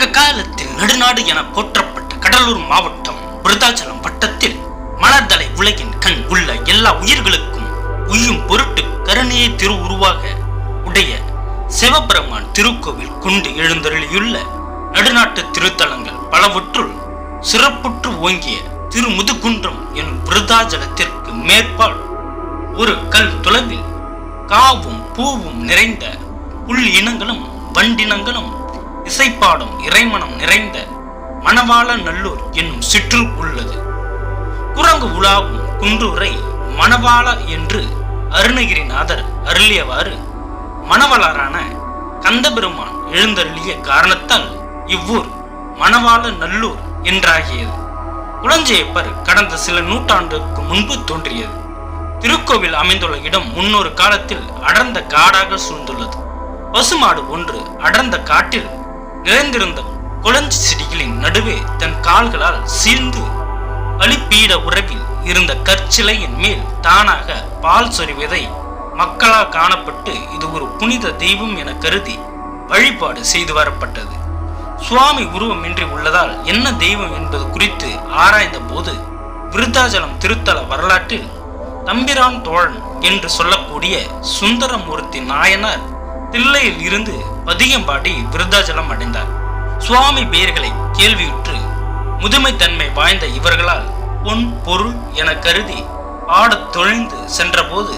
சங்க காலத்தில் நடுநாடு என போற்றப்பட்ட கடலூர் மாவட்டம் விருதாச்சலம் வட்டத்தில் மலர்தலை உலகின் கண் உள்ள எல்லா உயிர்களுக்கும் உயும் பொருட்டு கருணையை திருவுருவாக உடைய சிவபெருமான் திருக்கோவில் கொண்டு எழுந்தருளியுள்ள நடுநாட்டு திருத்தலங்கள் பலவற்றுள் சிறப்புற்று ஓங்கிய திருமுதுகுன்றம் எனும் விருதாச்சலத்திற்கு மேற்பால் ஒரு கல் துளவில் காவும் பூவும் நிறைந்த புல் இனங்களும் வண்டினங்களும் இசைப்பாடும் இறைமனம் நிறைந்த மணவாள நல்லூர் என்னும் சிற்றூர் உள்ளது. குரங்கு உலாவும் குன்றூரை மணவாள என்று அருணகிரிநாதர் அருளியவாறு மணவளரான கந்தபெருமான் எழுந்தருளிய காரணத்தால் இவ்வூர் மணவாள நல்லூர் என்றாகியது. குளஞ்சேப்பர் கடந்த சில நூற்றாண்டுக்கு முன்பு தோன்றியது. திருக்கோவில் அமைந்துள்ள இடம் முன்னொரு காலத்தில் அடர்ந்த காடாக சூழ்ந்துள்ளது. பசுமாடு ஒன்று அடர்ந்த காட்டில் நிறைந்திருந்த குளஞ்சி செடிகளின் நடுவே தன் கால்களால் சீழ்ந்து அழிப்பீட உறவில் இருந்த கற்சிலையின் மேல் தானாக பால் சொரிவதை மக்களால் காணப்பட்டு இது ஒரு புனித தெய்வம் என கருதி வழிபாடு செய்து வரப்பட்டது. சுவாமி உருவமின்றி உள்ளதால் என்ன தெய்வம் என்பது குறித்து ஆராய்ந்த போது விருத்தாச்சலம் திருத்தல வரலாற்றில் தம்பிரான் தோழன் என்று சொல்லக்கூடிய சுந்தரமூர்த்தி நாயனார் தில்லையில் இருந்து பதிகம்பாடி விருத்தாச்சலம் அடைந்தார். சுவாமி பெயர்களை கேள்வியுற்று முதுமைத்தன்மை வாய்ந்த இவர்களால் பொன் பொருள் என கருதி ஆடத் தொழிந்து சென்றபோது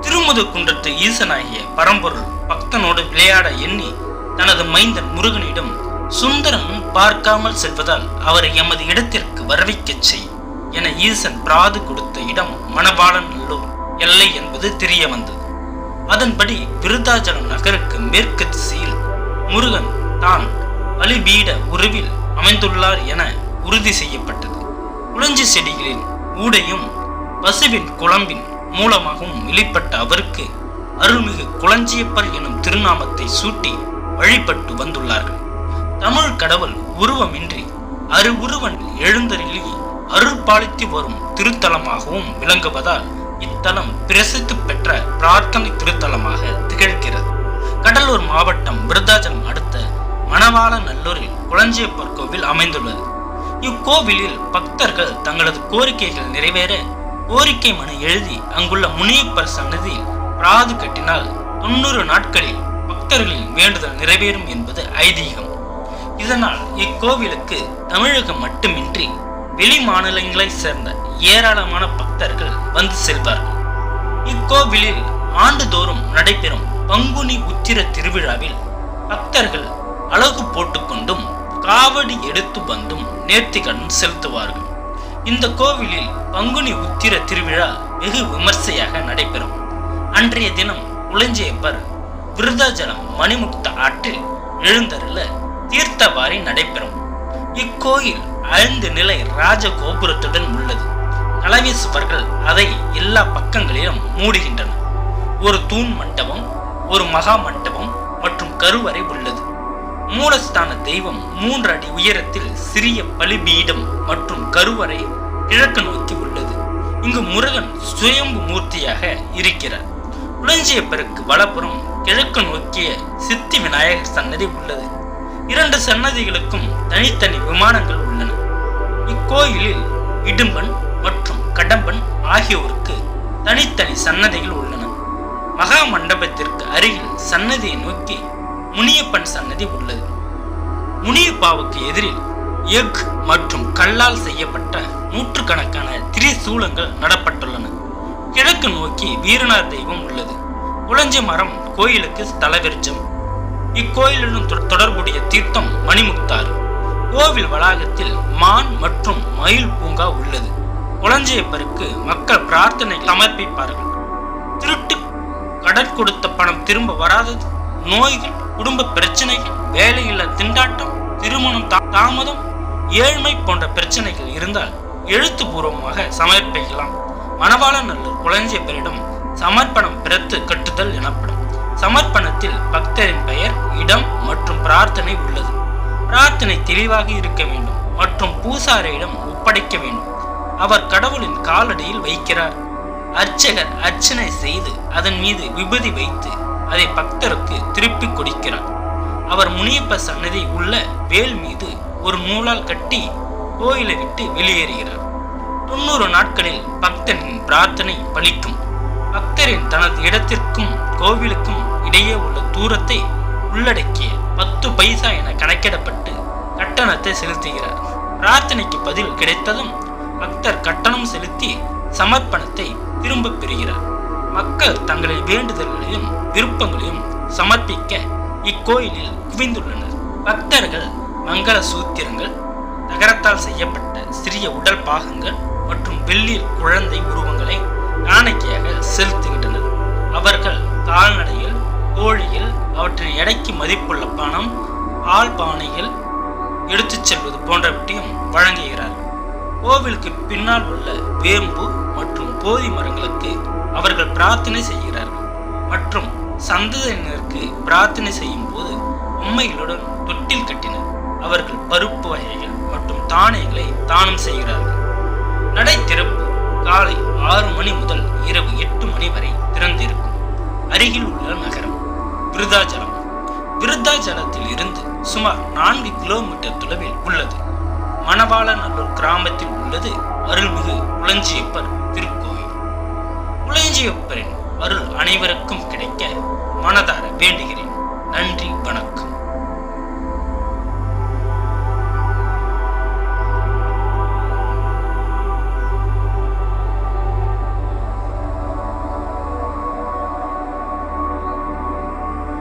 திருமுது குன்றத்து ஈசனாகிய பரம்பொருள் பக்தனோடு விளையாட எண்ணி தனது மைந்தன் முருகனிடம் சுந்தரம் பார்க்காமல் செல்வதால் அவரை எமது இடத்திற்கு வரவைக்கச் செய் என ஈசன் பிராது கொடுத்த இடம் மணவாளன் நல்லூர் எல்லை என்பது தெரிய வந்தது அதன்படி விருத்தாச்சலம் நகருக்கு மேற்கு திசையில் முருகன் தான் அலிபீட உருவில் அமைந்துள்ளார் என உறுதி செய்யப்பட்டது. குளஞ்சி செடிகளின் ஊடையும் பசுவின் குழம்பின் மூலமாகவும் வெளிப்பட்ட அவருக்கு அருள்மிகு குளஞ்சியப்பர் எனும் திருநாமத்தை சூட்டி வழிபட்டு வந்துள்ளார்கள். தமிழ் கடவுள் உருவமின்றி அருவுருவன் எழுந்தருளி அருள் பாலித்து வரும் திருத்தலமாகவும் விளங்குவதால் இத்தலம் பிரசித்தி பெற்ற பிரார்த்தனை திருத்தலமாக திகழ்கிறது. கடலூர் மாவட்டம் விருத்தாச்சலம் அடுத்த மணவாள நல்லூரில் குளஞ்சியப்பர் கோவில் அமைந்துள்ளது. இக்கோவிலில் பக்தர்கள் தங்களது கோரிக்கைகள் நிறைவேற கோரிக்கை மனு எழுதி அங்குள்ள முனியப்பர் சன்னதியில் பிராது கட்டினால் தொண்ணூறு நாட்களில் பக்தர்களின் வேண்டுதல் நிறைவேறும் என்பது ஐதீகம். இதனால் இக்கோவிலுக்கு தமிழகம் மட்டுமின்றி வெளி மாநிலங்களைச் சேர்ந்த ஏராளமான பக்தர்கள் வந்து செல்வார்கள். இக்கோவிலில் ஆண்டுதோறும் நடைபெறும் பங்குனி உத்திர திருவிழாவில் பக்தர்கள் அழகு போட்டுக்கொண்டும் காவடி எடுத்து வந்தும் நேர்த்திக்கடன் செலுத்துவார்கள். இந்த கோவிலில் பங்குனி உத்திர திருவிழா வெகு விமர்சையாக நடைபெறும். அன்றைய தினம் உளஞ்சியப்பர் விருதாஜலம் மணிமுக்த ஆற்றில் எழுந்தருள தீர்த்தவாரி நடைபெறும். இக்கோயில் ஐந்து நிலை ராஜ கோபுரத்துடன் உள்ளது. கலவி சுவர்கள் அதை எல்லா பக்கங்களிலும் மூடுகின்றன. ஒரு தூண் மண்டபம் ஒரு மகா மண்டபம் மற்றும் கருவறை உள்ளது. மூலஸ்தான தெய்வம் மூன்று அடி உயரத்தில் சிறிய பலிபீடம் மற்றும் கருவறை கிழக்கு நோக்கி உள்ளது. இங்கு முருகன் சுயம்பு மூர்த்தியாக இருக்கிறார். உளஞ்சியப்பருக்கு வலப்புறம் கிழக்கு நோக்கிய சித்தி விநாயகர் சன்னதி உள்ளது. இரண்டு சன்னதிகளுக்கும் தனித்தனி விமானங்கள் உள்ளன. இக்கோயிலில் இடும்பன் கடம்பன் ஆகியோருக்கு தனித்தனி சன்னதிகள் உள்ளன. மகா மண்டபத்திற்கு அருகில் சன்னதியை நோக்கி முனியப்பன் சன்னதி உள்ளது. முனியப்பாவுக்கு எதிரில் எஃக் மற்றும் கல்லால் செய்யப்பட்ட நூற்றுக்கணக்கான திரிசூலங்கள் நடப்பட்டுள்ளன. கிழக்கு நோக்கி வீரனார் தெய்வம் உள்ளது. குளஞ்சி மரம் கோயிலுக்கு ஸ்தலவிருச்சம் இக்கோயிலுடன் தொடர்புடைய தீர்த்தம் மணிமுக்தாறு. கோவில் வளாகத்தில் மான் மற்றும் மயில் பூங்கா உள்ளது. குளஞ்சியப்பருக்கு மக்கள் பிரார்த்தனை சமர்ப்பிப்பார்கள். திருட்டு கடன் கொடுத்த பணம் திரும்ப வராதது நோய்கள் குடும்ப பிரச்சனைகள் வேலையில்லா திண்டாட்டம் திருமணம் தாமதம் ஏழ்மை போன்ற பிரச்சனைகள் இருந்தால் எழுத்துப்பூர்வமாக சமர்ப்பிக்கலாம். மணவாளநல்லூர் குளஞ்சியப்பரிடம் சமர்ப்பணம் பிறத்து கட்டுதல் எனப்படும். சமர்ப்பணத்தில் பக்தரின் பெயர் இடம் மற்றும் பிரார்த்தனை உள்ளது. பிரார்த்தனை தெளிவாக இருக்க வேண்டும் மற்றும் பூசாரியிடம் ஒப்படைக்க வேண்டும். அவர் கடவுளின் காலடியில் வைக்கிறார். அர்ச்சகர் அர்ச்சனை செய்து அதன் மீது விபதி வைத்து அதை பக்தருக்கு திருப்பி கொடுக்கிறார். அவர் முனியப்ப சன்னதி உள்ள வேல் மீது ஒரு நூலால் கட்டி கோயிலை விட்டு வெளியேறுகிறார். தொண்ணூறு நாட்களில் பக்தனின் பிரார்த்தனை பலிக்கும். பக்தரின் தனது இடத்திற்கும் கோவிலுக்கும் இடையே உள்ள தூரத்தை உள்ளடக்கிய பத்து பைசா என கணக்கிடப்பட்டு கட்டணத்தை செலுத்துகிறார். பிரார்த்தனைக்கு பதில் கிடைத்ததும் பக்தர் கட்டணம் செலுத்தி சமர்ப்பணத்தை திரும்பப் பெறுகிறார். மக்கள் தங்களின் வேண்டுதல்களையும் விருப்பங்களையும் சமர்ப்பிக்க இக்கோயிலில் குவிந்துள்ளனர். பக்தர்கள் மங்கள சூத்திரங்கள் நகரத்தால் செய்யப்பட்ட சிறிய உடல் பாகங்கள் மற்றும் வெள்ளியில் குழந்தை உருவங்களை காணிக்கையாக செலுத்துகின்றனர். அவர்கள் கால்நடையில் கோழியில் அவற்றின் எடைக்கு மதிப்புள்ள பணம் பால் பானைகள் எடுத்துச் செல்வது போன்றவற்றையும் வழங்குகிறார் கோவிலுக்கு பின்னால் உள்ள வேம்பு மற்றும் போதி மரங்களுக்கு அவர்கள் பிரார்த்தனை செய்கிறார்கள். மற்றும் சந்ததியினருக்கு பிரார்த்தனை செய்யும் போது உண்மைகளுடன் தொட்டில் கட்டினர். அவர்கள் பருப்பு வகைகள் மற்றும் தானியங்களை தானம் செய்கிறார்கள். நடை திறப்பு காலை ஆறு மணி முதல் இரவு எட்டு மணி வரை திறந்திருக்கும். அருகில் உள்ள நகரம் விருதாச்சலம் விருத்தாச்சலத்தில் இருந்து சுமார் நான்கு கிலோமீட்டர் தொலைவில் உள்ளது. மணவாளநல்லூர் கிராமத்தில் உள்ளது. அருள்மிகு உளஞ்சியப்பர் திருக்கோயில். உளஞ்சியப்பரின் அருள் அனைவருக்கும் கிடைக்க மனதார வேண்டுகிறேன். நன்றி வணக்கம்.